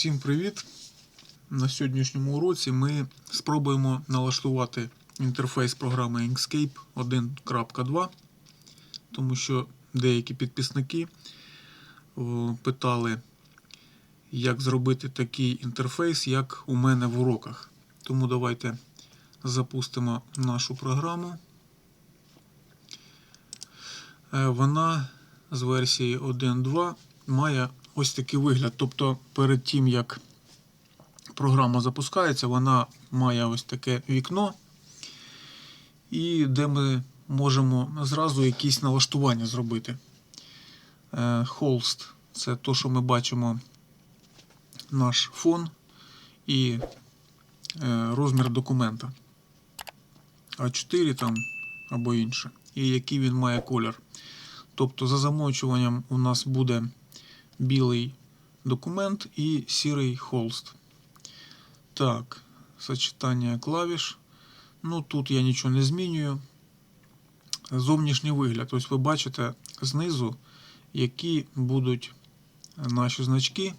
Всім привіт! На сьогоднішньому уроці ми спробуємо налаштувати інтерфейс програми Inkscape 1.2, тому що деякі підписники питали, як зробити такий інтерфейс, як у мене в уроках. Тому давайте запустимо нашу програму. Е, Вона з версії 1.2 має ось такий вигляд. Тобто, перед тим як програма запускається, вона має ось таке вікно, і де ми можемо зразу якісь налаштування зробити. Е, Холст це то, що ми бачимо наш фон і е, розмір документа. А4 там або інше. І який він має колір. Тобто за замовчуванням у нас буде білий документ і сірий холст. Так, сочетання клавіш. Ну тут я нічого не змінюю. Зовнішній вигляд. Ось ви бачите знизу, які будуть наші значки,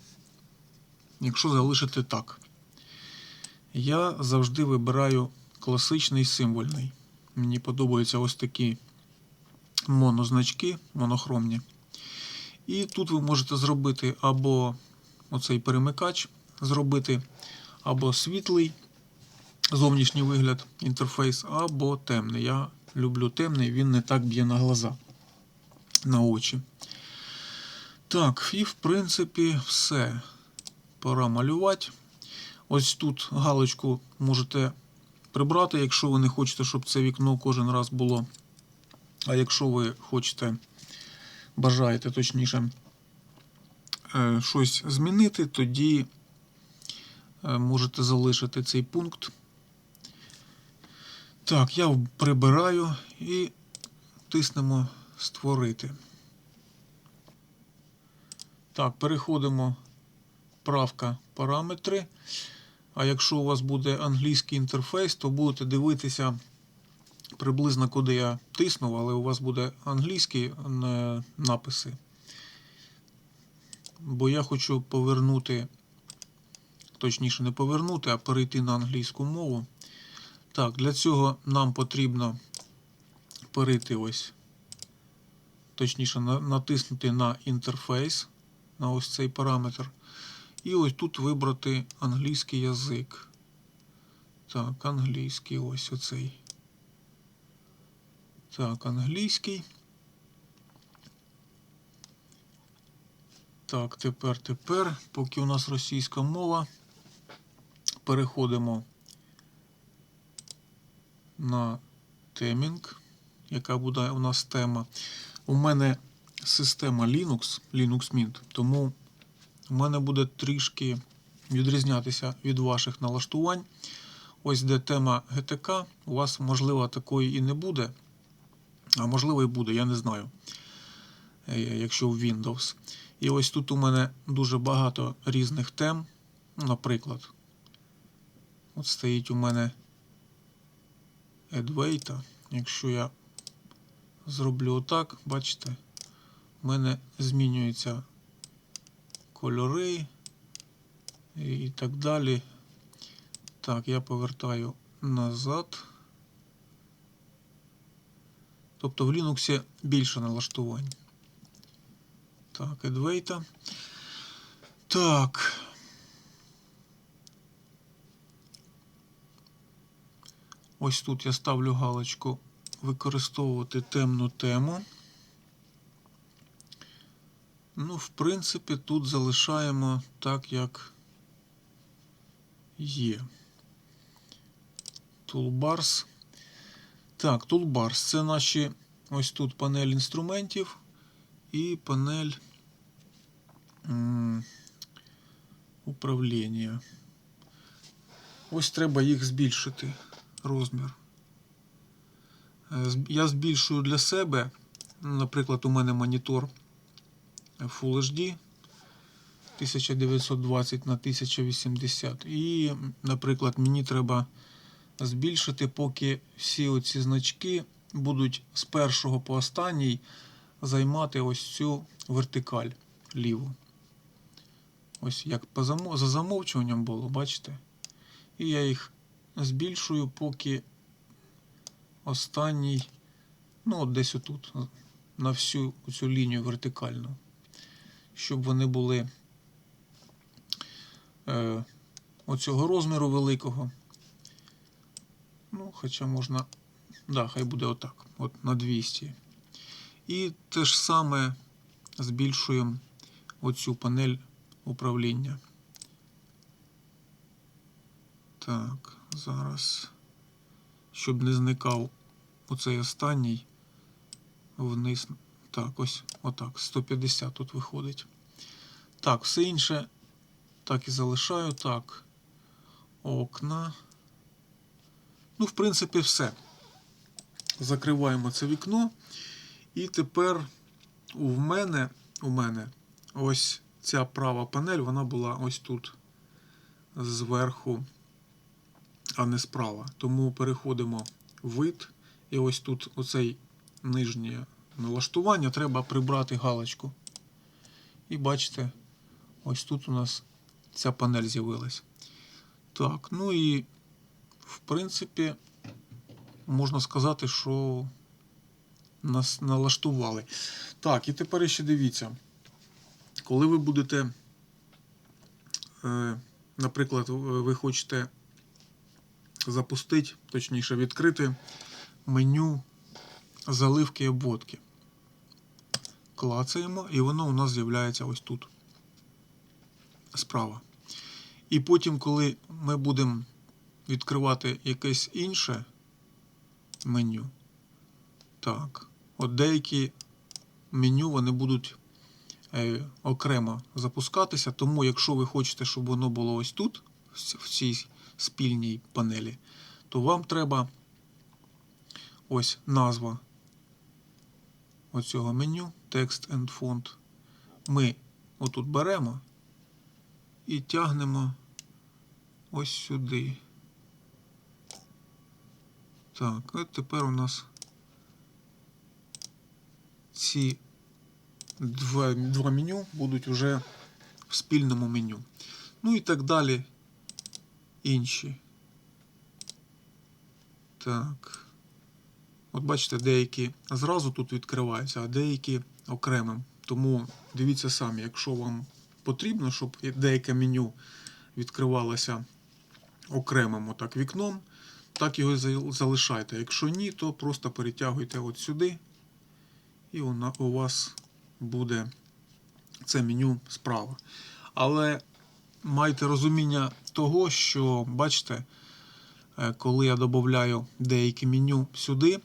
якщо залишити так. Я завжди вибираю класичний символьний. Мені подобаються ось такі монозначки, монохромні. І тут ви можете зробити або оцей перемикач, зробити або світлий зовнішній вигляд, інтерфейс, або темний. Я люблю темний, він не так б'є на глаза, на очі. Так, і в принципі все. Пора малювати. Ось тут галочку можете прибрати, якщо ви не хочете, щоб це вікно кожен раз було. А якщо ви хочете, бажаєте точніше, е, щось змінити, тоді е, можете залишити цей пункт. Так, я прибираю і тиснемо Створити. Так, переходимо правка параметри. А якщо у вас буде англійський інтерфейс, то будете дивитися приблизно куди я тиснув, але у вас буде англійські написи. Бо я хочу повернути, точніше, не повернути, а перейти на англійську мову. Так, для цього нам потрібно перейти ось, точніше, натиснути на інтерфейс, на ось цей параметр. І ось тут вибрати англійський язик. Так, англійський ось оцей. Так, англійський. Так, тепер, тепер, поки у нас російська мова, переходимо на темінг, яка буде у нас тема. У мене система Linux, Linux Mint, тому у мене буде трішки відрізнятися від ваших налаштувань. Ось де тема GTK, у вас, можливо, такої і не буде. А можливо і буде, я не знаю. Е, Якщо в Windows. І ось тут у мене дуже багато різних тем. Наприклад, от стоїть у мене Adwaita. Якщо я зроблю отак, бачите, у мене змінюються кольори і так далі. Так, я повертаю назад. Тобто в Linux більше налаштувань. Так, Adwaita. Так. Ось тут я ставлю галочку використовувати темну тему. Ну, в принципі, тут залишаємо так, як є. Toolbars. Так, Toolbars це наші ось тут панель інструментів і панель управління. Ось треба їх збільшити розмір. Е, Я збільшую для себе. Наприклад, у мене монітор Full HD 1920 на 1080. І, наприклад, мені треба збільшити, поки всі оці значки будуть з першого по останній займати ось цю вертикаль ліву. ось як за замовчуванням було, бачите? І я їх збільшую, поки останній, ну, от десь отут, на всю цю лінію вертикальну, щоб вони були е, оцього розміру великого. Ну, хоча можна. Да, хай буде отак. От на 200. І те ж саме збільшуємо оцю панель управління. Так, зараз. Щоб не зникав оцей останній вниз. Так, ось отак. 150 тут виходить. Так, все інше так і залишаю. Так. Окна. Ну, в принципі, все. Закриваємо це вікно. І тепер у мене, у мене ось ця права панель, вона була ось тут зверху, а не справа. Тому переходимо в вид. І ось тут оцей нижнє налаштування треба прибрати галочку. І бачите, ось тут у нас ця панель з'явилась. Так, ну і в принципі, можна сказати, що нас налаштували. Так, і тепер ще дивіться. Коли ви будете, е, наприклад, ви хочете запустити, точніше відкрити меню заливки обводки. Клацаємо, і воно у нас з'являється ось тут. Справа. І потім, коли ми будемо відкривати якесь інше меню, так, от деякі меню вони будуть е, окремо запускатися. Тому, якщо ви хочете, щоб воно було ось тут, в цій спільній панелі, то вам треба ось назва оцього меню, текст and font. Ми отут беремо і тягнемо ось сюди. Так, от тепер у нас ці два, два меню будуть вже в спільному меню. Ну і так далі інші. Так. От бачите, деякі зразу тут відкриваються, а деякі окремим. Тому дивіться самі, якщо вам потрібно, щоб деяке меню відкривалося окремим отак вікном, так його залишайте. Якщо ні, то просто перетягуйте от сюди, і у вас буде це меню справа. Але майте розуміння того, що бачите, е, коли я додаю деякі меню сюди,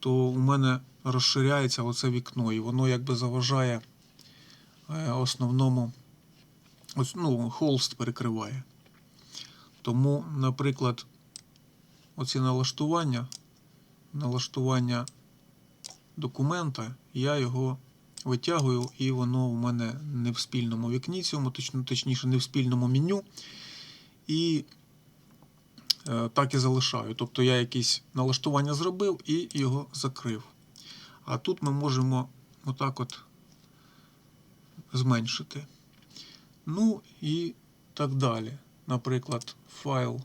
то у мене розширяється оце вікно, і воно якби заважає е, основному, ну, холст перекриває. Тому, наприклад, оці налаштування, налаштування документа, я його витягую, і воно у мене не в спільному вікні цьому, точніше, не в спільному меню. І е, так і залишаю. Тобто я якісь налаштування зробив і його закрив. А тут ми можемо отак от зменшити. Ну і так далі. Наприклад, файл.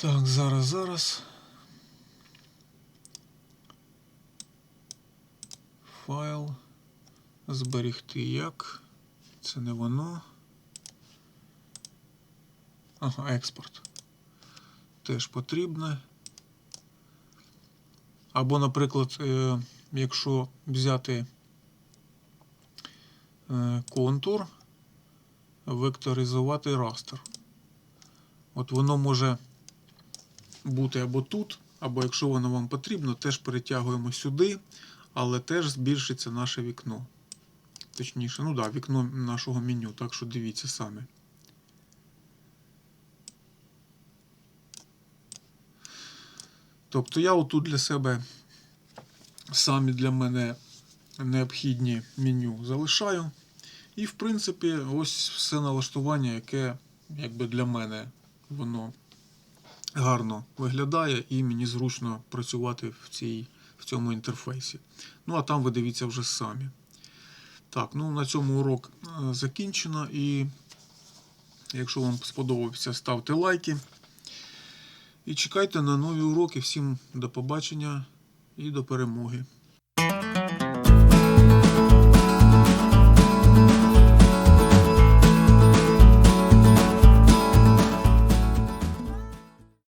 Так, зараз, зараз. Файл. Зберегти як. Це не воно. Ага, експорт. Теж потрібне. Або, наприклад, е, якщо взяти е, контур, векторизувати растер. От воно може бути або тут, або якщо воно вам потрібно, теж перетягуємо сюди, але теж збільшиться наше вікно. Точніше, ну да, вікно нашого меню, так що дивіться самі. Тобто я отут для себе самі для мене необхідні меню залишаю. І, в принципі, ось все налаштування, яке якби для мене воно гарно виглядає і мені зручно працювати в, цій, в цьому інтерфейсі. Ну, а там ви дивіться вже самі. Так, ну на цьому урок е, закінчено. І якщо вам сподобався, ставте лайки. І чекайте на нові уроки. Всім до побачення і до перемоги.